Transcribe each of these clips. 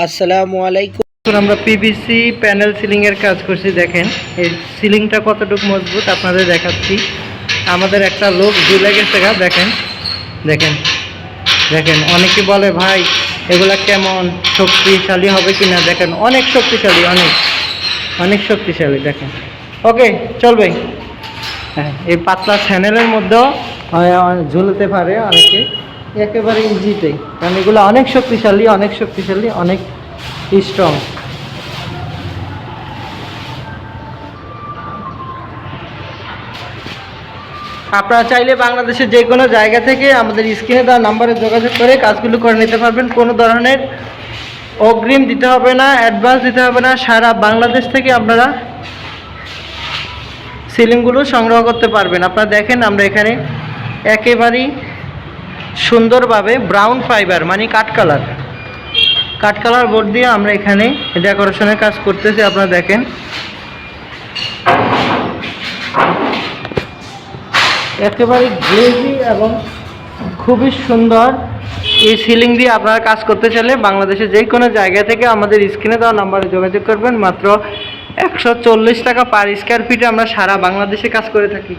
আসসালামু আলাইকুম। এখন আমরা পিভিসি প্যানেল সিলিং এর কাজ করছি, দেখেন। এই সিলিংটা কতটুকু মজবুত আপনাদের দেখাচ্ছি। আমাদের একটা লোক ঝুলে গেছে গা, দেখেন। দেখেন। দেখেন, অনেকে বলে, ভাই, এগুলা কেমন শক্তিশালী হবে কিনা? দেখেন, অনেক শক্তিশালী, অনেক। অনেক শক্তিশালী, দেখেন। ওকে চলবে হ্যাঁ এই পাতলা চ্যানেলের মধ্যেও ঝুলতে পারে অনেকে। একেবারে ইজিতে কারণ এগুলো অনেক শক্তিশালী অনেক শক্তিশালী, অনেক স্ট্রং আপনারা চাইলে বাংলাদেশের যে কোনো জায়গা থেকে আমাদের স্ক্রিনে দেওয়া নাম্বারে যোগাযোগ করে কাজগুলো করে নিতে পারবেন। কোনো ধরনের অগ্রিম দিতে হবে না অ্যাডভান্স দিতে হবে না। সারা বাংলাদেশ থেকে আপনারা সিলিংগুলো সংগ্রহ করতে পারবেন। আপনারা দেখেন আমরা এখানে একেবারেই সুন্দরভাবে ব্রাউন ফাইবার মানে কাঠ কালার কাঠ কালার বোর্ড দিয়ে আমরা এখানে ডেকোরেশনের কাজ করতেছি, আপনারা দেখেন। একেবারে গ্লেজি এবং খুবই সুন্দর এই সিলিং দিয়ে আপনারা কাজ করতে চাইলে বাংলাদেশের যে কোনো জায়গা থেকে আমাদের স্ক্রিনে দেওয়া নাম্বারে যোগাযোগ করবেন। মাত্র একশো চল্লিশ টাকা পার স্কোয়ার ফিটে আমরা সারা বাংলাদেশে কাজ করে থাকি।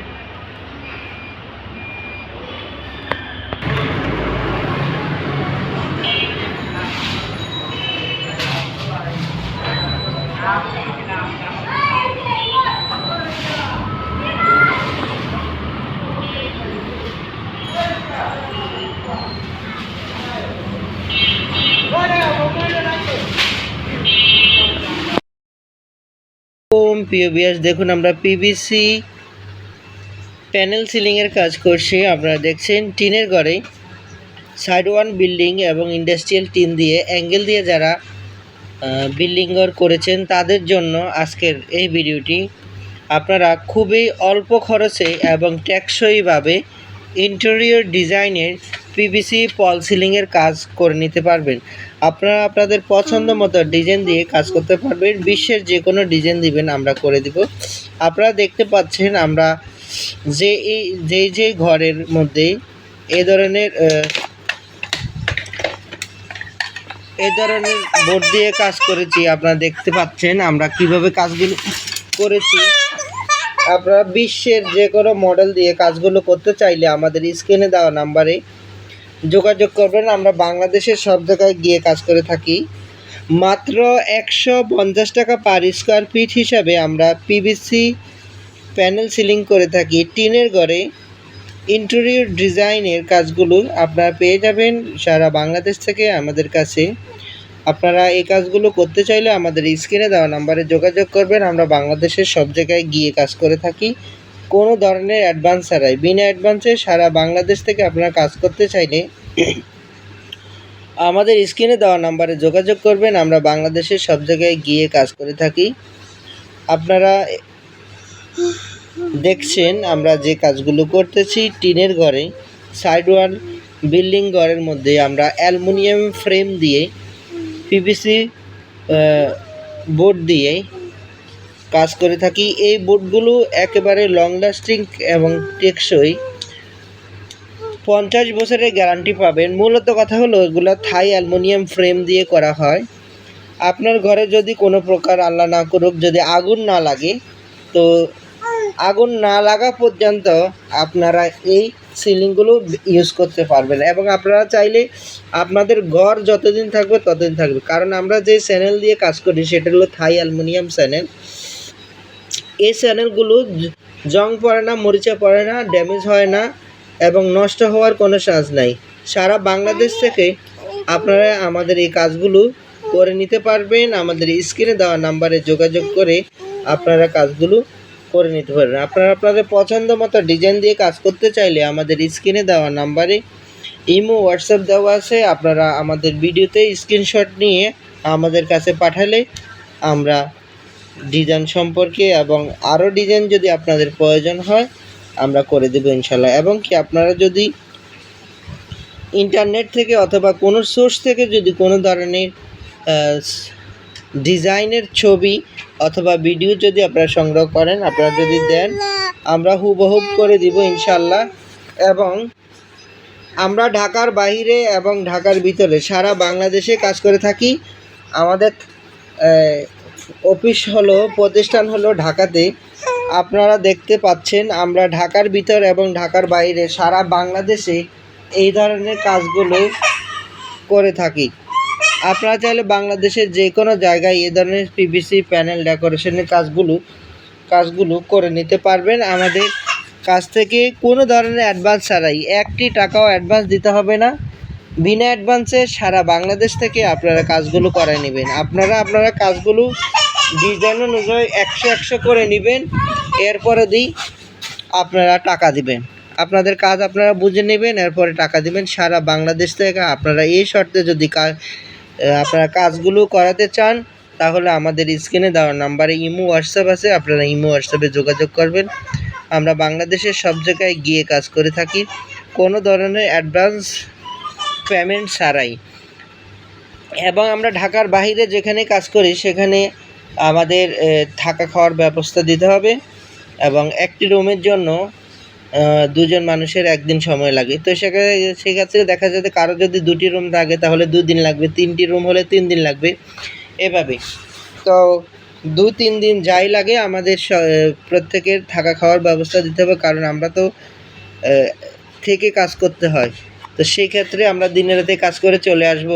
ওম, প্রিয় বিয়াস, দেখুন আমরা পিভিসি প্যানেল সিলিংয়ের কাজ করছি। আপনারা দেখছেন টিনের ঘরে সাইড ওয়ান বিল্ডিং এবং ইন্ডাস্ট্রিয়াল টিন দিয়ে অ্যাঙ্গেল দিয়ে যারা বিল্ডিং ঘর করেছেন, তাদের জন্য আজকের এই ভিডিওটি আপনারা খুবই অল্প খরচে এবং টেকসইভাবে ইন্টেরিয়র ডিজাইনের পিভিসি পল সিলিংয়ের কাজ করে নিতে পারবেন। আপনারা আপনাদের পছন্দ মতো ডিজাইন দিয়ে কাজ করতে পারবেন। বিশ্বের যে কোনো ডিজাইন দিবেন আমরা করে দিব। আপনারা দেখতে পাচ্ছেন আমরা যে এই যেই যেই ঘরের মধ্যে এ ধরনের এ ধরনের বোর্ড দিয়ে কাজ করেছি আপনারা দেখতে পাচ্ছেন আমরা কীভাবে কাজগুলো করেছি। আপনারা বিশ্বের যে কোনো মডেল দিয়ে কাজগুলো করতে চাইলে আমাদের স্ক্রিনে দেওয়া নাম্বারে যোগাযোগ করবেন, আমরা বাংলাদেশের সব জায়গায় গিয়ে কাজ করে থাকি। মাত্র একশো পঞ্চাশ টাকা পার স্কোয়ার ফিট হিসাবে আমরা পিভিসি প্যানেল সিলিং করে থাকি। টিনের ঘরে ইন্টেরিয়র ডিজাইনের কাজগুলো আপনারা পেয়ে যাবেন সারা বাংলাদেশ থেকে আমাদের কাছে। আপনারা এই কাজগুলো করতে চাইলে আমাদের স্ক্রিনে দেওয়া নাম্বারে যোগাযোগ করবেন, আমরা বাংলাদেশের সব জায়গায় গিয়ে কাজ করে থাকি। কোনো ধরনের অ্যাডভান্স ছাড়াই। বিনা অ্যাডভান্সে সারা বাংলাদেশ থেকে আপনারা কাজ করতে চাইলে আমাদের স্ক্রিনে দেওয়া নাম্বারে যোগাযোগ করবেন। আমরা বাংলাদেশের সব জায়গায় গিয়ে কাজ করে থাকি। আপনারা দেখছেন আমরা যে কাজগুলো করতেছি টিনের ঘরে। সাইড ওয়াল বিল্ডিং ঘরের মধ্যে আমরা অ্যালুমিনিয়াম ফ্রেম দিয়ে পিভিসি বোর্ড দিয়ে কাজ করে থাকি, এই বুটগুলো একেবারে লং লাস্টিং এবং টেকসই। পঞ্চাশ বছরের গ্যারান্টি পাবেন। মূলত কথা হলো, এগুলো থাই অ্যালুমিনিয়াম ফ্রেম দিয়ে করা হয়। আপনার ঘরে যদি কোনো প্রকার আল্লাহ না করুক, যদি আগুন না লাগে, তো আগুন না লাগা পর্যন্ত আপনারা এই সিলিংগুলো ইউজ করতে পারবেন। এবং আপনারা চাইলে আপনাদের ঘর যতদিন থাকবে ততদিন থাকবে। কারণ আমরা যে চ্যানেল দিয়ে কাজ করি, সেটা হলো থাই অ্যালুমিনিয়াম চ্যানেল এই চ্যানেলগুলো জং পড়ে না, মরিচা পড়ে না, ড্যামেজ হয় না এবং নষ্ট হওয়ার কোনো চান্স নাই। সারা বাংলাদেশ থেকে আপনারা আমাদের এই কাজগুলো করে নিতে পারবেন। আমাদের স্ক্রিনে দেওয়া নাম্বারে যোগাযোগ করে আপনারা কাজগুলো করে নিতে পারবেন। আপনারা আপনাদের পছন্দ মতো ডিজাইন দিয়ে কাজ করতে চাইলে আমাদের স্ক্রিনে দেওয়া নাম্বারে ইমো, হোয়াটসঅ্যাপ দেওয়া আছে। আপনারা আমাদের ভিডিওতে স্ক্রিনশট নিয়ে আমাদের কাছে পাঠালে আমরা ডিজাইন সম্পর্কে এবং আরও ডিজাইন যদি আপনাদের প্রয়োজন হয়, আমরা করে দেবো ইনশাল্লাহ। এবং কি আপনারা যদি ইন্টারনেট থেকে অথবা কোনো সোর্স থেকে যদি কোনো ধরনের ডিজাইনের ছবি অথবা ভিডিও যদি আপনারা সংগ্রহ করেন, আপনারা যদি দেন, আমরা হুবহুব করে দিব ইনশাল্লাহ। এবং আমরা ঢাকার বাইরে এবং ঢাকার ভিতরে সারা বাংলাদেশে কাজ করে থাকি। আমাদের অফিস হলো, প্রতিষ্ঠান হলো ঢাকাতে। আপনারা দেখতে পাচ্ছেন, আমরা ঢাকার ভিতর এবং ঢাকার বাইরে সারা বাংলাদেশে এই ধরনের কাজগুলো করে থাকি। আপনারা চাইলে বাংলাদেশের যে কোনো জায়গায় এ ধরনের পিভিসি প্যানেল ডেকোরেশনের কাজগুলো কাজগুলো করে নিতে পারবেন। আমাদের কাছ থেকে কোনো ধরনের অ্যাডভান্স ছাড়াই, একটি টাকাও অ্যাডভান্স দিতে হবে না। বিনা অ্যাডভান্সে সারা বাংলাদেশ থেকে আপনারা কাজগুলো করে নেবেন। আপনারা আপনারা কাজগুলো ডিজাইন অনুযায়ী একশো একশো করে নেবেন। এরপরে দিই আপনারা টাকা দিবেন। আপনাদের কাজ আপনারা বুঝে নেবেন, এরপরে টাকা দিবেন। সারা বাংলাদেশ থেকে আপনারা এই শর্তে যদি কাজ আপনারা কাজগুলো করাতে চান, তাহলে আমাদের স্ক্রিনে দেওয়া নাম্বারে ইমো, হোয়াটসঅ্যাপ আছে, আপনারা ইমো, হোয়াটসঅ্যাপে যোগাযোগ করবেন। আমরা বাংলাদেশের সব জায়গায় গিয়ে কাজ করে থাকি। কোনো ধরনের অ্যাডভান্স পেমেন্ট ছাড়াই এবং আমরা ঢাকার বাইরে যেখানে কাজ করি, সেখানে আমাদের থাকা খাওয়ার ব্যবস্থা দিতে হবে এবং একটি রুমের জন্য দুজন মানুষের একদিন সময় লাগে। তো সেখানে, সেক্ষেত্রে দেখা যাবে কারও যদি দুটি রুম থাকে, তাহলে দুদিন লাগবে। তিনটি রুম হলে তিন দিন লাগবে। এভাবে। তো দু, তিন দিন যাই লাগে, আমাদের প্রত্যেকের থাকা খাওয়ার ব্যবস্থা দিতে হবে। কারণ আমরা তো থেকে কাজ করতে হয়। তো সেই ক্ষেত্রে আমরা দিনে রাতে কাজ করে চলে আসব।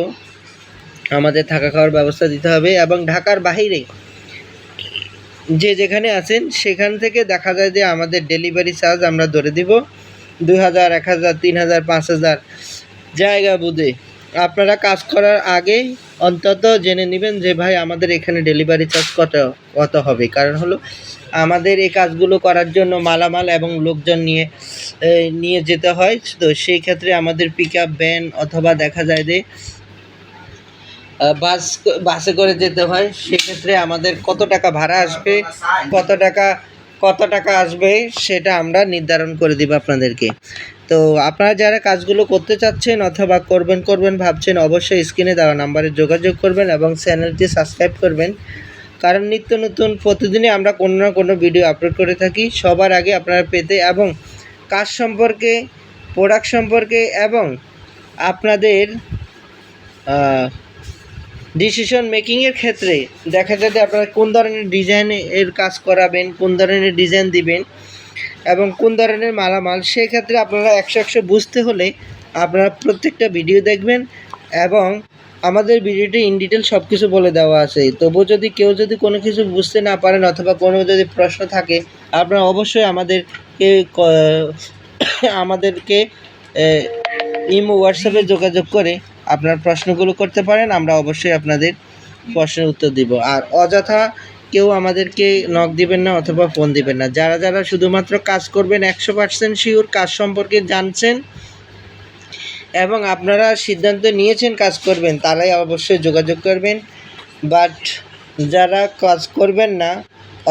আমাদের থাকা খাওয়ার ব্যবস্থা দিতে হবে এবং ঢাকার বাইরে যে যেখানে আছেন সেখান থেকে দেখা যায় যে আমাদের ডেলিভারি চার্জ আমরা ধরে দিব দুই হাজার, এক হাজার, তিন হাজার, পাঁচ হাজার। জায়গা বুঝে। আপনারা কাজ করার আগে অন্তত জেনে নেবেন যে, ভাই, আমাদের এখানে ডেলিভারি চার্জ কত কত হবে? কারণ হলো, আমাদের এই কাজগুলো করার জন্য মালামাল এবং লোকজন নিয়ে নিয়ে যেতে হয়। তো সেই ক্ষেত্রে আমাদের পিক আপ ভ্যান অথবা দেখা যায় যে বাস বাসে করে যেতে হয়। সেক্ষেত্রে আমাদের কত টাকা ভাড়া আসবে, কত টাকা কত টাকা আসবে সেটা আমরা নির্ধারণ করে দিব আপনাদেরকে। তো আপনারা যারা কাজগুলো করতে চাচ্ছেন অথবা করবেন করবেন ভাবছেন, অবশ্যই স্ক্রিনে দেওয়া নাম্বারে যোগাযোগ করবেন এবং চ্যানেলটি সাবস্ক্রাইব করবেন। কারণ নিত্য নতুন প্রতিদিনই আমরা কোনো না কোনো ভিডিও আপলোড করে থাকি। সবার আগে আপনারা পেতে এবং কাজ সম্পর্কে প্রোডাক্ট সম্পর্কে এবং আপনাদের ডিসিশন মেকিংয়ের ক্ষেত্রে দেখা যাবে আপনারা কোন ধরনের ডিজাইন এর কাজ করাবেন, কোন ধরনের ডিজাইন দিবেন এবং কোন ধরনের মালামাল সেই ক্ষেত্রে আপনারা একশো একশো বুঝতে হলে আপনারা প্রত্যেকটা ভিডিও দেখবেন এবং আমাদের ভিডিওটি ইন ডিটেল সব কিছু বলে দেওয়া আছে। তবু যদি কেউ যদি কোনো কিছু বুঝতে না পারেন অথবা কোনো যদি প্রশ্ন থাকে, আপনারা অবশ্যই আমাদেরকে আমাদেরকে ইমো হোয়াটসঅ্যাপে যোগাযোগ করে আপনার প্রশ্নগুলো করতে পারেন, আমরা অবশ্যই আপনাদের প্রশ্নের উত্তর দিব। আর অযথা কেউ আমাদেরকে নক দিবেন না অথবা ফোন দিবেন না। যারা যারা শুধুমাত্র কাজ করবেন একশো পার্সেন্ট শিওর কাজ সম্পর্কে জানছেন এবং আপনারা সিদ্ধান্ত নিয়েছেন কাজ করবেন, তারাই অবশ্যই যোগাযোগ করবেন। বাট যারা কাজ করবেন না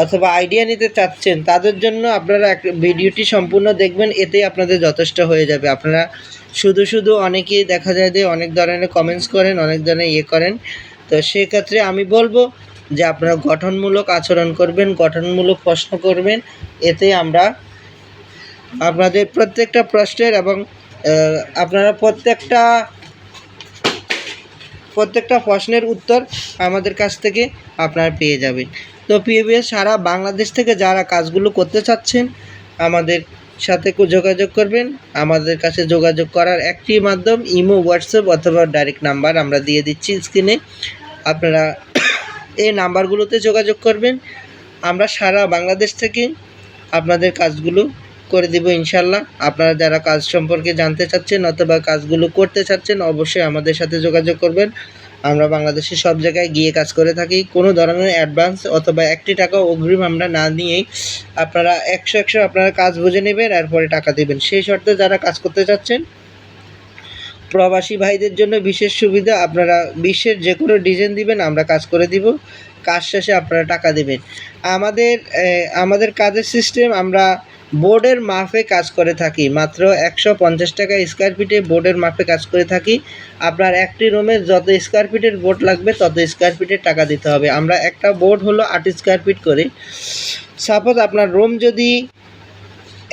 অথবা আইডিয়া নিতে চাচ্ছেন, তাদের জন্য আপনারা ভিডিওটি সম্পূর্ণ দেখবেন, এতেই আপনাদের যথেষ্ট হয়ে যাবে। আপনারা শুধু শুধু অনেকেই দেখা যায় যে অনেক ধরনের কমেন্টস করেন, অনেক ধরনের ইয়ে করেন। তো সেক্ষেত্রে আমি বলব যে আপনারা গঠনমূলক আচরণ করবেন, গঠনমূলক প্রশ্ন করবেন। এতে আমরা আপনাদের প্রত্যেকটা প্রশ্নের এবং আপনারা প্রত্যেকটা প্রত্যেকটা প্রশ্নের উত্তর আমাদের কাছ থেকে আপনারা পেয়ে যাবেন। তো পিএবিএস সারা বাংলাদেশ থেকে যারা কাজগুলো করতে চাচ্ছেন, আমাদের সাথে যোগাযোগ করবেন। আমাদের কাছে যোগাযোগ করার একটি মাধ্যম, ইমো, হোয়াটসঅ্যাপ অথবা ডাইরেক্ট নাম্বার আমরা দিয়ে দিচ্ছি স্ক্রিনে। আপনারা এই নাম্বারগুলোতে যোগাযোগ করবেন। আমরা সারা বাংলাদেশ থেকে আপনাদের কাজগুলো করে দিব ইনশাল্লাহ। আপনারা যারা কাজ সম্পর্কে জানতে চাচ্ছেন অথবা কাজগুলো করতে চাচ্ছেন, অবশ্যই আমাদের সাথে যোগাযোগ করবেন। আমরা বাংলাদেশে সব জায়গায় গিয়ে কাজ করে থাকি। কোনো ধরনের অ্যাডভান্স অথবা একটি টাকা অগ্রিম আমরা না নিয়েই আপনারা একশো একশো আপনারা কাজ বুঝে নেবেন, এরপরে টাকা দেবেন। সেই শর্তে যারা কাজ করতে চাচ্ছেন, প্রবাসী ভাইদের জন্য বিশেষ সুবিধা, আপনারা বিশ্বের যে কোনো ডিজাইন দিবেন, আমরা কাজ করে দিব। কাজ শেষে আপনারা টাকা দেবেন। আমাদের আমাদের কাজের সিস্টেম আমরা বোর্ডের মাপে কাজ করে থাকি। মাত্র একশো পঞ্চাশ টাকা স্কোয়ার ফিটে বোর্ডের মাপে কাজ করে থাকি। আপনার একটি রুমে যত স্কোয়ার ফিটের বোর্ড লাগবে, তত স্কোয়ার ফিটের টাকা দিতে হবে। আমরা একটা বোর্ড হলো আট স্কোয়ার ফিট করে। সাপোজ আপনার রুম যদি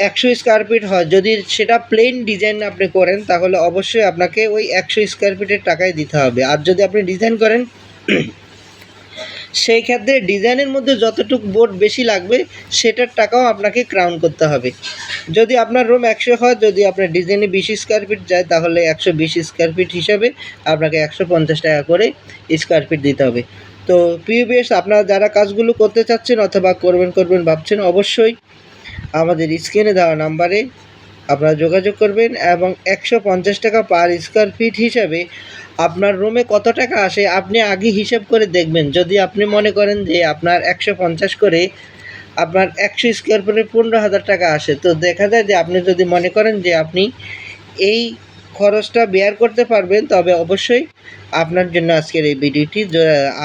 একশো স্কোয়ার ফিট হয়, যদি সেটা প্লেন ডিজাইন আপনি করেন, তাহলে অবশ্যই আপনাকে ওই একশো স্কোয়ার ফিটের টাকাই দিতে হবে। আর যদি আপনি ডিজাইন করেন সেই ক্ষেত্রে ডিজাইনের মধ্যে যতটুকু বোর্ড বেশি লাগবে, সেটার টাকাও আপনাকে ক্রাউন করতে হবে। যদি আপনার রুম একশো হয়, যদি আপনার ডিজাইনে বিশ স্কোয়ার ফিট যায়, তাহলে একশো বিশ স্কোয়ার ফিট হিসাবে আপনাকে একশো পঞ্চাশ টাকা করে স্কোয়ার ফিট দিতে হবে। তো পিউবিএস আপনারা যারা কাজগুলো করতে চাচ্ছেন অথবা করবেন করবেন ভাবছেন, অবশ্যই আমাদের স্ক্রিনে দেওয়া নাম্বারে আপনারা যোগাযোগ করবেন এবং একশো পঞ্চাশ টাকা পার স্কোয়ার ফিট হিসাবে আপনার রুমে কত টাকা আসে আপনি আগে হিসাব করে দেখবেন। যদি আপনি মনে করেন যে আপনার একশো পঞ্চাশ করে আপনার একশো স্কোয়ার ফিটে পনেরো হাজার টাকা আসে, তো দেখা যায় যে আপনি যদি মনে করেন যে আপনি এই খরচটা বেয়ার করতে পারবেন, তবে অবশ্যই আপনার জন্য আজকের এই ভিডিওটি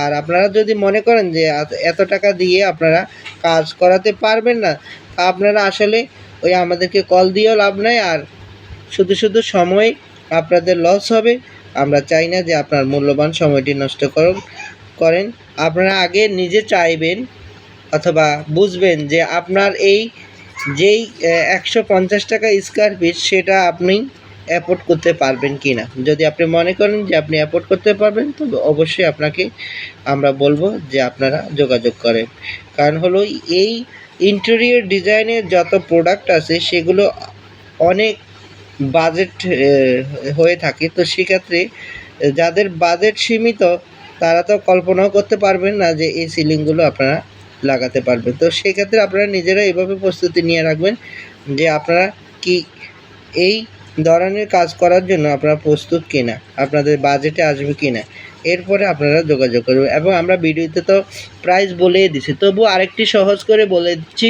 আর আপনারা যদি মনে করেন যে এত- টাকা দিয়ে আপনারা কাজ করাতে পারবেন না আপনারা আসলে ওই আমাদেরকে কল দিয়েও লাভ নাই, আর শুধু শুধু সময় আপনাদের লস হবে। আমরা চাই না যে আপনার মূল্যবান সময়টি নষ্ট করুন, করেন। আপনারা আগে নিজে চাইবেন অথবা বুঝবেন যে আপনার এই যেই একশো পঞ্চাশ টাকা স্কোয়ার ফিট সেটা আপনি অ্যাফোর্ড করতে পারবেন কি না যদি আপনি মনে করেন যে আপনি অ্যাফোর্ড করতে পারবেন, তবে অবশ্যই আপনাকে আমরা বলব যে আপনারা যোগাযোগ করেন। কারণ হলো এই ইন্টেরিয়র ডিজাইনের যত প্রোডাক্ট আছে, সেগুলো অনেক বাজেট হয়ে থাকে। তো সেক্ষেত্রে যাদের বাজেট সীমিত, তারা তো কল্পনাও করতে পারবেন না যে এই সিলিংগুলো আপনারা লাগাতে পারবেন। তো সেক্ষেত্রে আপনারা নিজেরা এভাবে প্রস্তুতি নিয়ে রাখবেন যে আপনারা কি এই ধরনের কাজ করার জন্য আপনারা প্রস্তুত কিনা, আপনাদের বাজেটে আসবে কিনা। এরপরে আপনারা যোগাযোগ করবেন। এবং আমরা ভিডিওতে তো প্রাইস বলেই দিছি। তবু আরেকটি সহজ করে বলে দিচ্ছি।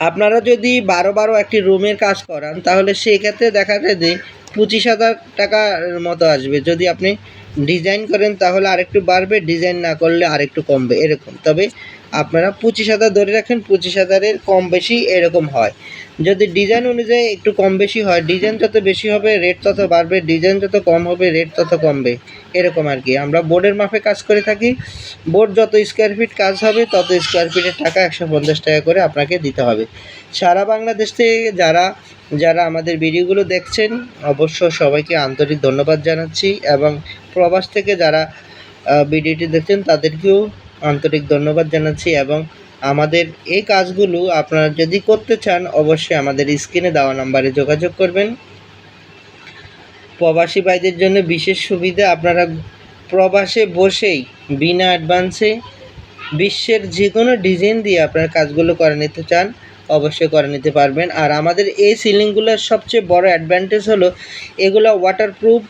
আপনারা যদি বারো বারো একটি রুমের কাজ করান, তাহলে সেক্ষেত্রে দেখা যায় যে পঁচিশ হাজার টাকার মতো আসবে। যদি আপনি ডিজাইন করেন, তাহলে আরেকটু বাড়বে ডিজাইন না করলে আরেকটু কমবে, এরকম। তবে আপনারা পঁচিশ হাজার ধরে রাখেন, পঁচিশ হাজারের কম বেশি এরকম হয়। যদি ডিজাইন অনুযায়ী একটু কম বেশি হয় ডিজাইন যত বেশি হবে রেট তত বাড়বে ডিজাইন যত কম হবে রেট তত কমবে। এরকম আর কি। আমরা বোর্ডের মাপে কাজ করে থাকি। বোর্ড যত স্কোয়ার ফিট কাজ হবে, তত স্কোয়ার ফিটের টাকা একশো পঞ্চাশ টাকা করে আপনাকে দিতে হবে। সারা বাংলাদেশ থেকে যারা যারা আমাদের ভিডিওগুলো দেখছেন, অবশ্য সবাইকে আন্তরিক ধন্যবাদ জানাচ্ছি এবং প্রবাস থেকে যারা ভিডিওটি দেখছেন, তাদেরকেও আন্তরিক ধন্যবাদ জানাচ্ছি এবং আমাদের এই কাজগুলো আপনারা যদি করতে চান, অবশ্যই আমাদের স্ক্রিনে দেওয়া নাম্বারে যোগাযোগ করবেন। প্রবাসী ভাইদের জন্য বিশেষ সুবিধা, আপনারা প্রবাসে বসেই, বিনা অ্যাডভান্সে বিশ্বের যে কোনো ডিজাইন দিয়ে আপনার কাজগুলো করে নিতে চান, অবশ্যই করে নিতে পারবেন। আর আমাদের এই সিলিংগুলোর সবচেয়ে বড় অ্যাডভান্টেজ হলো, এগুলো ওয়াটারপ্রুফ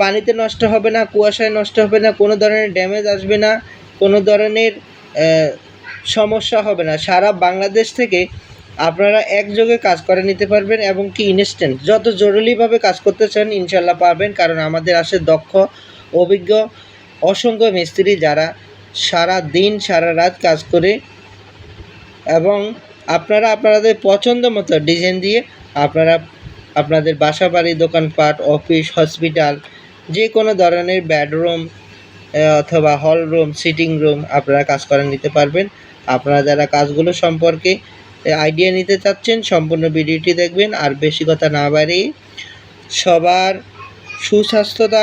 পানিতে নষ্ট হবে না, কুয়াশায় নষ্ট হবে না, কোনো ধরনের ড্যামেজ আসবে না, কোনো ধরনের সমস্যা হবে না। সারা বাংলাদেশ থেকে আপনারা একযোগে কাজ করে নিতে পারবেন এবং কি ইনস্ট্যান্ট যত জরুরিভাবে কাজ করতে চান ইনশাল্লাহ পারবেন কারণ আমাদের আসে দক্ষ, অভিজ্ঞ, অসংখ্য মিস্ত্রি যারা সারা দিন, সারা রাত কাজ করে এবং আপনারা আপনাদের পছন্দ মতো ডিজাইন দিয়ে আপনারা আপনাদের বাসা বাড়ি দোকানপাট অফিস হসপিটাল যে কোনো ধরনের বেডরুম অথবা হল রুম সিটিং রুম আপনারা কাজ করে নিতে পারবেন। আপনারা যারা কাজগুলো সম্পর্কে আইডিয়া নিতে চাচ্ছেন সম্পূর্ণ ভিডিওটি দেখবেন। আর বেশি কথা না বাড়িয়ে সবার সুস্বাস্থ্যতা